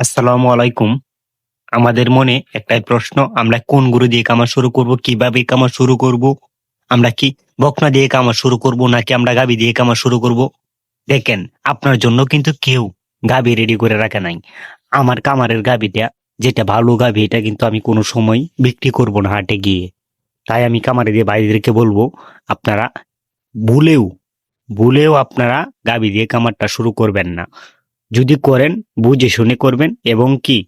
আসসালামু আলাইকুম। আমাদের মনে একটাই প্রশ্ন, আমরা কোন গরু দিয়ে কামা শুরু করব, কীভাবে কামা শুরু করব? আমরা কি বকনা দিয়ে কামা শুরু করব, নাকি আমরা গাবি দিয়ে কামা শুরু করব? দেখেন, আপনার জন্য কিন্তু কেউ গাবি রেডি করে রাখে নাই। আমার কামারের গাবিটা যেটা ভালো গাবি এটা কিন্তু আমি কোনো সময় বিক্রি করব না হাটে গিয়ে। তাই আমি কামারে দিয়ে বাইরেকে বলব, আপনারা ভুলেও ভুলেও আপনারা গাবি দিয়ে কামারটা শুরু করবেন না। যদি করেন, বুঝে শুনে করবেন এবং কি?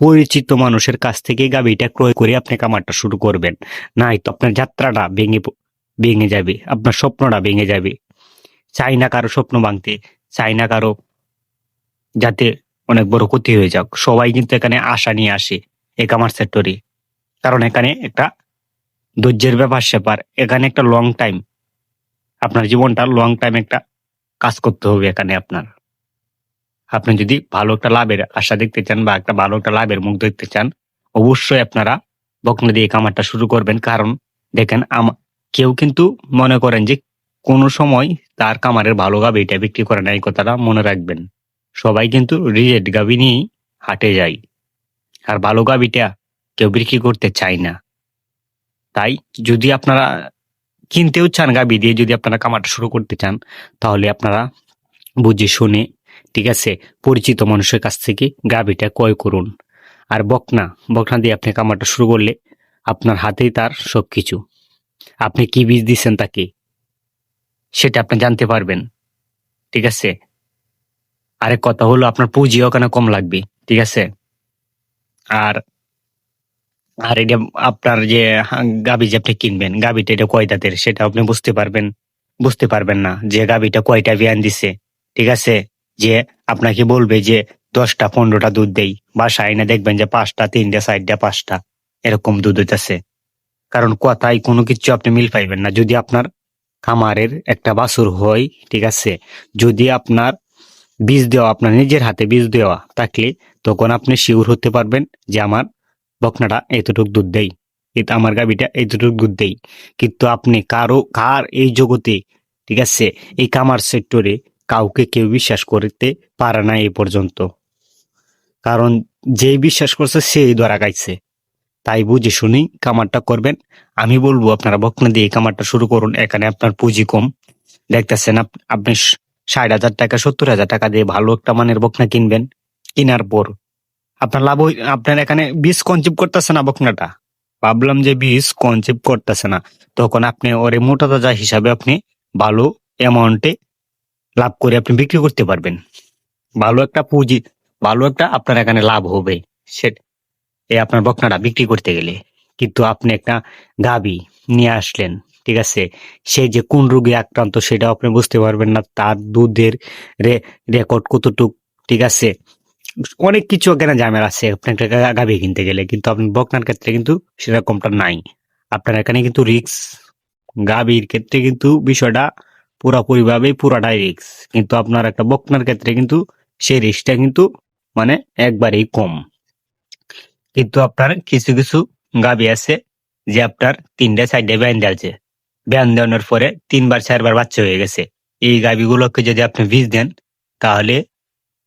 পরিচিত মানুষের কাছ থেকে গাবিটা ক্রয় করে আপনি কামারটা শুরু করবেন। নাই তো আপনার যাত্রাটা ভেঙে ভেঙে যাবে, আপনার স্বপ্নটা ভেঙে যাবে। চাই না কারও স্বপ্ন ভাঙতে, চাই না কারও যাতে অনেক বড় ক্ষতি হয়ে যাক। সবাই কিন্তু এখানে আশা নিয়ে আসে এ কামার সেক্টরে কারণ এখানে একটা ধৈর্যের ব্যাপার স্যাপার, এখানে একটা লং টাইম আপনার জীবনটা লং টাইম একটা কাজ করতে হবে এখানে আপনার। আপনি যদি ভালো একটা লাভের আশা দেখতে চান বা একটা ভালো একটা লাভের মুখ দেখতে চান, অবশ্যই আপনারা বকনা দিয়ে কামারটা শুরু করবেন। কারণ দেখেন কেউ কিন্তু মনে করেন যে কোনো সময় তার কামারের ভালো গাবি এটা বিক্রি করে না, এই কথাটা মনে রাখবেন। সবাই কিন্তু রিজেট গাবি নিয়েই হাটে যায়। আর ভালো গাবিটা কেউ বিক্রি করতে চায় না। তাই যদি আপনারা কিনতেও চান গাবি দিয়ে, যদি আপনারা কামারটা শুরু করতে চান, তাহলে আপনারা বুঝে শুনে ঠিক আছে, পরিচিত মানুষের কাছ থেকে গাভিটা ক্রয় করুন। আর বকনা বকনা দিয়ে আপনি কামাটা শুরু করলে আপনার হাতেই তার সবকিছু। আপনি কি বীজ দিচ্ছেন তাকে? সেটা আপনি জানতে পারবেন। ঠিক আছে? আরেক কথা হলো আপনার পুঁজি ওখানে কম লাগবে। ঠিক আছে? আর আর এটা আপনার যে গাবি যে আপনি কিনবেন গাবিটা এটা কয় দাঁতের সেটা আপনি বুঝতে পারবেন। বুঝতে পারবেন না যে গাবিটা কয়টা বিয়ান দিছে। ঠিক আছে? যে আপনাকে বলবে যে দশটা, পনেরোটা দুধ দেই। বাসায় এনে দেখবেন যে পাঁচটা, তিনটা, চারটা, পাঁচটা। এরকম দুধ হইতেছে। কারণ কথায় কোনো কিছু আপনি মিল পাইবেন না। যদি আপনার খামারের একটা বাছুর হয়, ঠিক আছে, যদি আপনার বীজ দেওয়া, আপনার নিজের হাতে বীজ দেওয়া থাকলে তখন আপনি শিওর হতে পারবেন যে আমার বকনাটা এতটুক দুধ দেই কিন্তু আমার গাবিটা এতটুক দুধ দেই। কিন্তু আপনি কারও, কার এই জগতে, ঠিক আছে, এই কামার সেক্টরে কাউকে কেউ বিশ্বাস করতে পারে না এই পর্যন্ত। কারণ যে বিশ্বাস করছে, সেই ধরা গাইছে তাই বুঝে শুনেই কামারটা করবেন। আমি বলব, আপনারা বকনা দিয়ে কামারটা শুরু করুন। এখানে আপনার পুঁজি কম। দেখতেছেন আপ- আপনি ষাট হাজার টাকা, সত্তর হাজার টাকা দিয়ে ভালো একটা মানের বকনা কিনবেন। কেনার পর আপনার লাভ আপনার এখানে বীজ কনচিপ করতেছে না বকনাটা? ভাবলাম যে বীজ কনচিপ করতেছে না। তখন আপনি ওরে মোটা তাজা হিসাবে আপনি ভালো অ্যামাউন্টে লাভ করে আপনি বিক্রি করতে পারবেন। ভালো একটা পুঁজি, ভালো একটা আপনার এখানে লাভ হবে। সে এই আপনার বকনাটা বিক্রি করতে গেলে। কিন্তু আপনি একটা গাবি নিয়ে আসলেন, ঠিক আছে? সে যে কোন রোগে আক্রান্ত সেটা আপনি বুঝতে পারবেন না। তার দুধের রেকর্ড কতটুক, ঠিক আছে? অনেক কিছু এখানে জামের আছে। আপনি একটা গা- গাভী কিনতে গেলে কিন্তু আপনি বকনার ক্ষেত্রে কিন্তু সেরকমটা নাই। আপনার এখানে কিন্তু রিক্স গাভীর ক্ষেত্রে কিন্তু বিষয়টা পুরাপুরি ভাবে পুরাটাই রিক্স কিন্তু আপনার একটা বকনার ক্ষেত্রে কিন্তু সেই রিস্কটা কিন্তু মানে একবারেই কম। কিন্তু আপনার কিছু কিছু গাবি আছে যে আপনার তিনটা, চারটে ব্যান দিয়েছে ব্যান দেওয়ানোর পরে তিনবার, চারবার বাচ্চা হয়ে গেছে। এই গাবিগুলোকে যদি আপনি বীজ দেন, তাহলে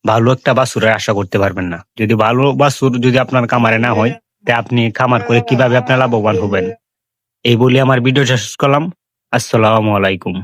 ভালো একটা বাছুরের আশা করতে পারবেন না। যদি ভালো বাসুর যদি আপনার কামারে না হয়, তা আপনি খামার করে কীভাবে আপনার লাভবান হবেন? এই বলে আমার ভিডিও শেষ করলাম। আসসালামু আলাইকুম।